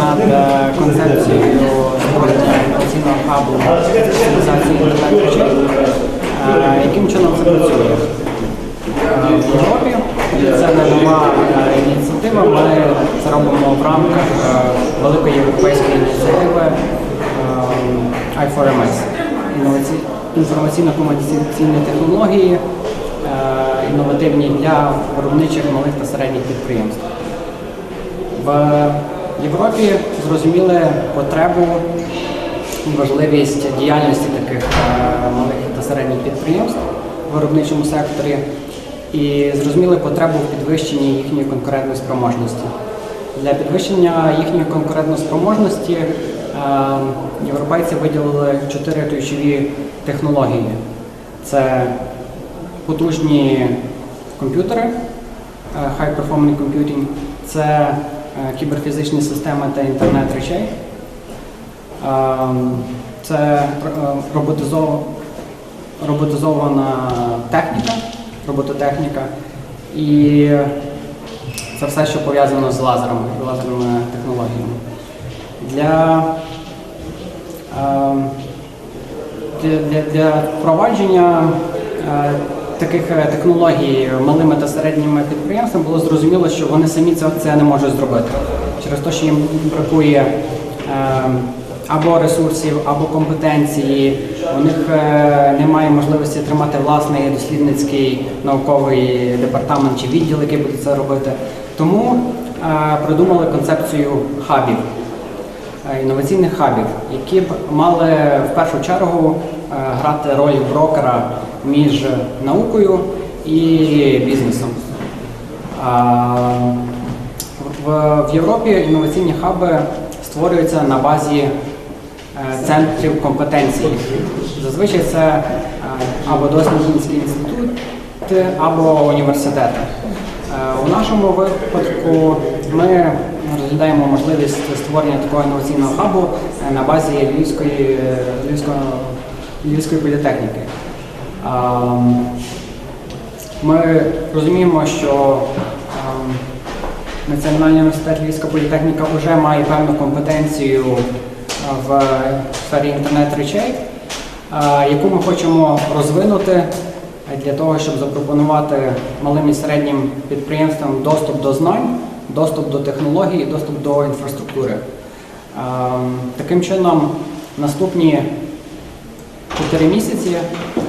над е, концепцією створення інноваційного хабу цивілізації інтернет речей. Яким чином це працює? Е, В Європі це не нова е, ініціатива. Ми це робимо в рамках великої європейської ініціативи е, I4MS. Інформаційно-комунікаційні технології, інновативні для виробничих малих та середніх підприємств. В Європі зрозуміли потребу і важливість діяльності таких е, малих та середніх підприємств в виробничому секторі і зрозуміли потребу в підвищенні їхньої конкурентної спроможності. Для підвищення їхньої конкурентної спроможності е, європейці виділили чотири ключові технології: це потужні комп'ютери, е, High Performance Computing, це кіберфізичні системи та інтернет речей, Ем, це е, роботизована техніка, робототехніка і це все, що пов'язано з лазерами, лазерними технологіями. Для ем, для, для, для впровадження е, таких е, технологій малими та середніми підприємствами було зрозуміло, що вони самі це, не можуть зробити. Через те, що їм бракує е, або ресурсів, або компетенції, у них е, немає можливості тримати власний дослідницький науковий департамент чи відділ, який буде це робити. Тому е, придумали концепцію хабів інноваційних хабів, які б мали в першу чергу грати роль брокера між наукою і бізнесом. В, Європі інноваційні хаби створюються на базі е, центрів компетенції. Зазвичай це е, або дослідницькі інститути, або університети. Е, У нашому випадку ми розглядаємо можливість створення такого інноваційного хабу е, на базі Львівської, е, Львівської, політехніки. Ем, Ми розуміємо, що ем, Національний університет Львівська політехніка вже має певну компетенцію е, в сфері інтернет-речей, е, яку ми хочемо розвинути для того, щоб запропонувати малим і середнім підприємствам доступ до знань, доступ до технологій, доступ до інфраструктури. Ем, Таким чином, наступні 4 місяці.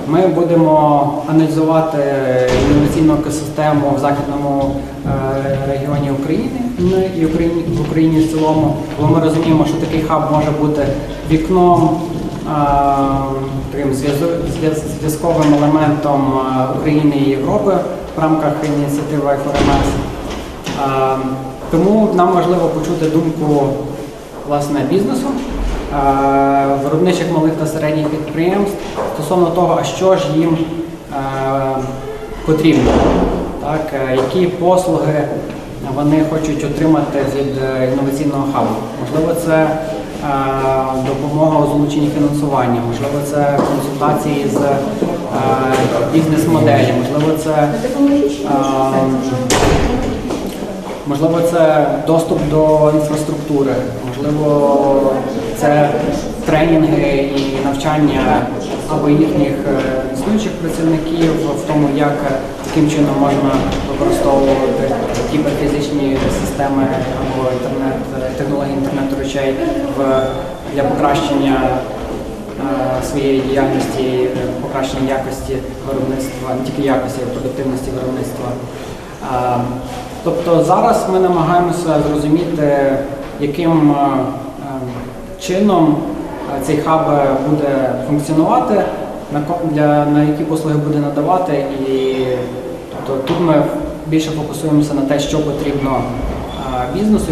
Ми будемо аналізувати інноваційну екосистему в західному е, регіоні України ну, і в Україні в цілому, бо ми розуміємо, що такий хаб може бути вікном, е, зв'язковим елементом е, України і Європи в рамках ініціативи I4MS. Е, Тому нам важливо почути думку власне бізнесу, виробничих малих та середніх підприємств стосовно того, а що ж їм е, потрібно, так, е, які послуги вони хочуть отримати від е, інноваційного хабу. Можливо, це е, допомога у залученні фінансування, можливо, це консультації з е, бізнес-моделі, можливо, це е, Можливо, це доступ до інфраструктури, можливо, це тренінги і навчання або їхніх е, існуючих працівників в тому, як е, таким чином можна використовувати кіберфізичні системи або інтернет, е, технології інтернету речей для покращення своєї діяльності, покращення якості виробництва, не тільки якості, а й продуктивності виробництва. Тобто зараз ми намагаємося зрозуміти, яким чином е, цей хаб буде функціонувати, для на які послуги буде надавати, і тобто тут ми більше фокусуємося на те, що потрібно е, бізнесу.